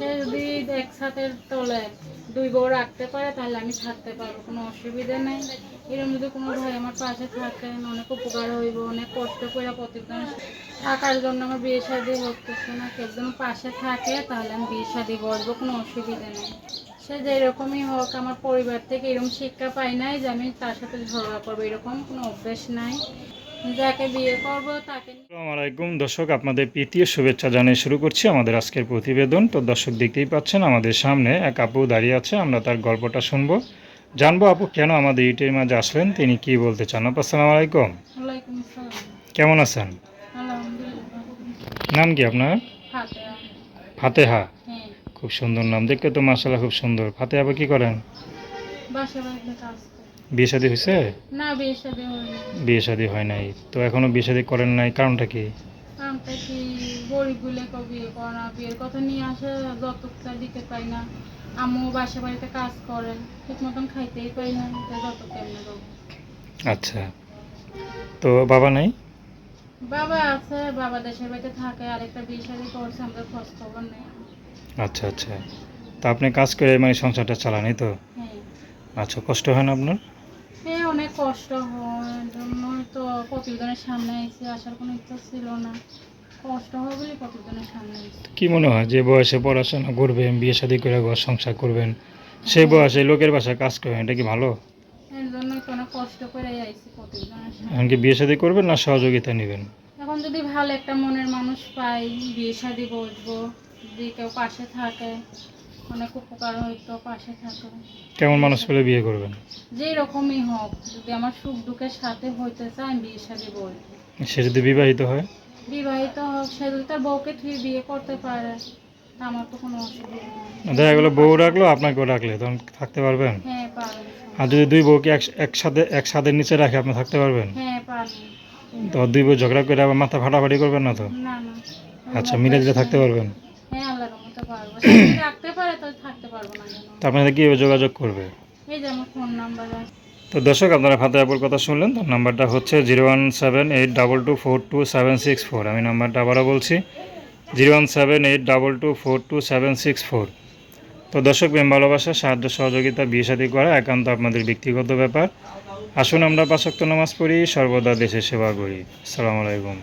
সে যদি একসাথে তোলে, দুই বউ রাখতে পারে, তাহলে আমি থাকতে পারব, কোনো অসুবিধা নেই। এরকম যদি কোনো ভাই আমার পাশে থাকে, অনেক উপকার হইব, অনেক কষ্ট করে প্রতিদিন থাকার জন্য আমার বিয়ে শাদি হতেছে না, কেউ যেন পাশে থাকে, তাহলে আমি বিয়ে শাদি বসবো কোনো অসুবিধা নেই। সে যেরকমই হোক, আমার পরিবার থেকে এরকম শিক্ষা পাই নাই যে আমি তার সাথে ঝগড়া করব, এরকম কোনো অভ্যেস নাই। যাকে বিয়ে করব তাকে নিয়ে আসসালামু আলাইকুম। দর্শক আপনাদের প্রীতীয় শুভেচ্ছা জানিয়ে শুরু করছি আমাদের আজকের প্রতিবেদন। তো দর্শক দেখতেই পাচ্ছেন আমাদের সামনে এক আপু দাঁড়িয়ে আছে। আমরা তার গল্পটা শুনব। জানব আপু কেন আমাদের ইটের মাঝে আসলেন? তিনি কি বলতে চান? আপু আসসালামু আলাইকুম। কেমন আছেন? নাম কি আপনার? ফাতেহা। হ্যাঁ। খুব সুন্দর নাম। দেখতে তো মাসাল্লাহ খুব সুন্দর। ফাতেহা আপু কি করেন? বিয়ে শাদী হয়েছে? না বিয়ে শাদি হয়নি বিয়ে শাদী হয় নাই। তো এখনও বিয়ে শাদী করেন নাই কারণটা কি? কারণটা কি? গরিব বলে বিয়ে করে বিয়ের কথা নিয়ে আসে যতটা দিতে পাই না। আম্মু বাসা বাড়িতে কাজ করে ঠিক মতন খাইতেই পাই না তো যত কেমনে দেবো আচ্ছা। তো বাবা নাই? বাবা আছে বাবা দেশের বাড়িতে থাকে আরেকটা বিয়ে শাদি করছে আমাদের খোঁজ খবর নেই। আচ্ছা আচ্ছা। তো আপনি কাজ করে মানে সংসারটা চালান তো? হ্যাঁ। আচ্ছা কষ্ট হয় না আপনার? অনেক কষ্ট হয় জন্যই তো প্রতিবেদনের সামনে এসে আসার কোনো ইচ্ছা ছিল না। কষ্ট হবে বলে প্রতিবেদনের সামনে এসে কি মনে হয় যে বয়সে পড়াশোনা করবেন বিয়ে শাদী করে ঘর সংসার করবেন সেই বয়সে লোকের বাসায় কাজ করবেন এটা কি ভালো? এর জন্যই তো অনেক কষ্ট করে আইসি প্রতিবেদনের সামনে। এমনকি বিয়ে শাদী করবেন না সহযোগিতা নেবেন? এখন যদি ভালো একটা মনের মানুষ পাই বিয়ে শাদি বসবো যদি কেউ পাশে থাকে অনেক উপকার হইতো পাশে থাকে কেমন মানুষ পেলে বিয়ে করবেন? রকমই হোক যদি আমার সুখ দুঃখের সাথে হইতে চায় আমি বিয়ে বলব সে যদি বিবাহিত হয়? বিবাহিত হোক সে যদি তার বউকে বিয়ে করতে পারে তা আমার তো কোনো অসুবিধা নেই। দেখা গেলো বউ রাখল আপনাকেও রাখলে তখন থাকতে পারবেন? হ্যাঁ পারবে। আর যদি দুই বউকে এক একসাথে এক নিচে রাখে আপনি থাকতে পারবেন? হ্যাঁ পারবে। তো দুই বউ ঝগড়া করে আবার মাথা ফাটাফাটি করবেন না তো? না না। আচ্ছা মিলে দিলে থাকতে পারবেন হ্যাঁ আল্লাহর মতো পারব সে যদি রাখতে পারে তো থাকতে পারব না কেন তো আপনাদের কীভাবে যোগাযোগ করবে? তো দর্শক, আপনারা ফাতে আপুর কথা শুনলেন, তার নাম্বারটা হচ্ছে zero one seven eight double two four two seven six four. আমি নাম্বারটা আবারও বলছি, zero one seven eight double two four two seven six four. তো দর্শক, প্রেম, ভালোবাসা, সাহায্য, সহযোগিতা, বিয়ে শাদী করা একান্ত আপনাদের ব্যক্তিগত ব্যাপার। আসুন আমরা পাশক্ত নামাজ পড়ি, সর্বদা দেশের সেবা করি। আসসালামু আলাইকুম।